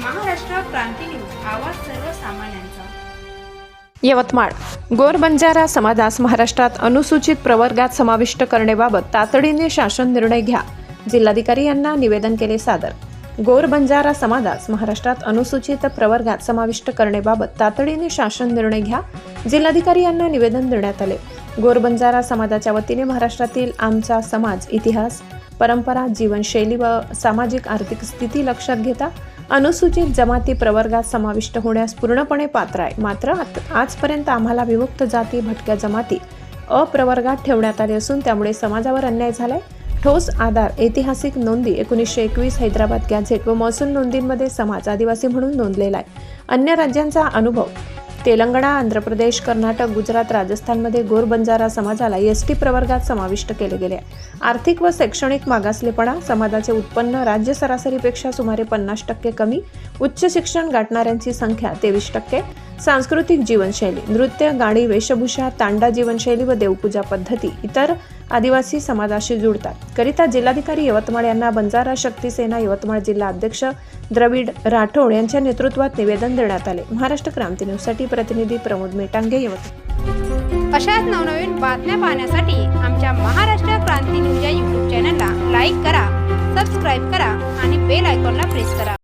Maharashtra Kranti news आवाज सर्वसामान्यांचा. यवतमाळ. गोर बंजारा समाजास महाराष्ट्रात अनुसूचित प्रवर्गात समाविष्ट करण्याबाबत तातडीने शासन निर्णय घ्या जिल्हाधिकारी यांना निवेदन केले सादर. गोर बंजारा समाजास महाराष्ट्रात अनुसूचित प्रवर्गात समाविष्ट करण्याबाबत तातडीने शासन निर्णय घ्या जिल्हाधिकारी यांना निवेदन देण्यात आले. गोर बंजारा समाजाच्या वतीने महाराष्ट्रातील आमचा समाज इतिहास परंपरा जीवनशैली व सामाजिक आर्थिक स्थिती लक्षात घेता अनुसूचित जमाती प्रवर्गात समाविष्ट होण्यास पूर्णपणे पात्र आहे. मात्र आजपर्यंत आम्हाला विमुक्त जाती भटक्या जमाती अप्रवर्गात ठेवण्यात आले असून त्यामुळे समाजावर अन्याय झालाय. ठोस आधार ऐतिहासिक नोंदी एकोणीसशे एकवीस हैदराबाद गॅझेट व महसूल नोंदींमध्ये समाज आदिवासी म्हणून नोंदलेला आहे. अन्य राज्यांचा अनुभव तेलंगणा आंध्र प्रदेश कर्नाटक गुजरात राजस्थानमध्ये गोर बंजारा समाजाला एस टी प्रवर्गात समाविष्ट केले गेले. आहे आर्थिक व शैक्षणिक मागासलेपणा समाजाचे उत्पन्न राज्य सरासरीपेक्षा सुमारे पन्नास टक्के कमी उच्च शिक्षण गाठणाऱ्यांची संख्या तेवीस टक्के सांस्कृतिक जीवनशैली नृत्य गाणी वेशभूषा तांडा जीवनशैली व देवपूजा पद्धती इतर आदिवासी समाजाशी जुळतात करिता जिल्हाधिकारी यवतमाळ यांना बंजारा शक्ती सेना यवतमाळ जिल्हा अध्यक्ष द्रविड राठोड यांच्या नेतृत्वात निवेदन देण्यात आले. महाराष्ट्र क्रांती न्यूजसाठी प्रतिनिधी प्रमोद मेटांगे यवतमाळ. अशाच नवनवीन बातम्या पाहण्यासाठी आमच्या महाराष्ट्र क्रांती न्यूज या युट्यूब चॅनलला लाईक करा सबस्क्राईब करा आणि बेल आयकॉनला प्रेस करा.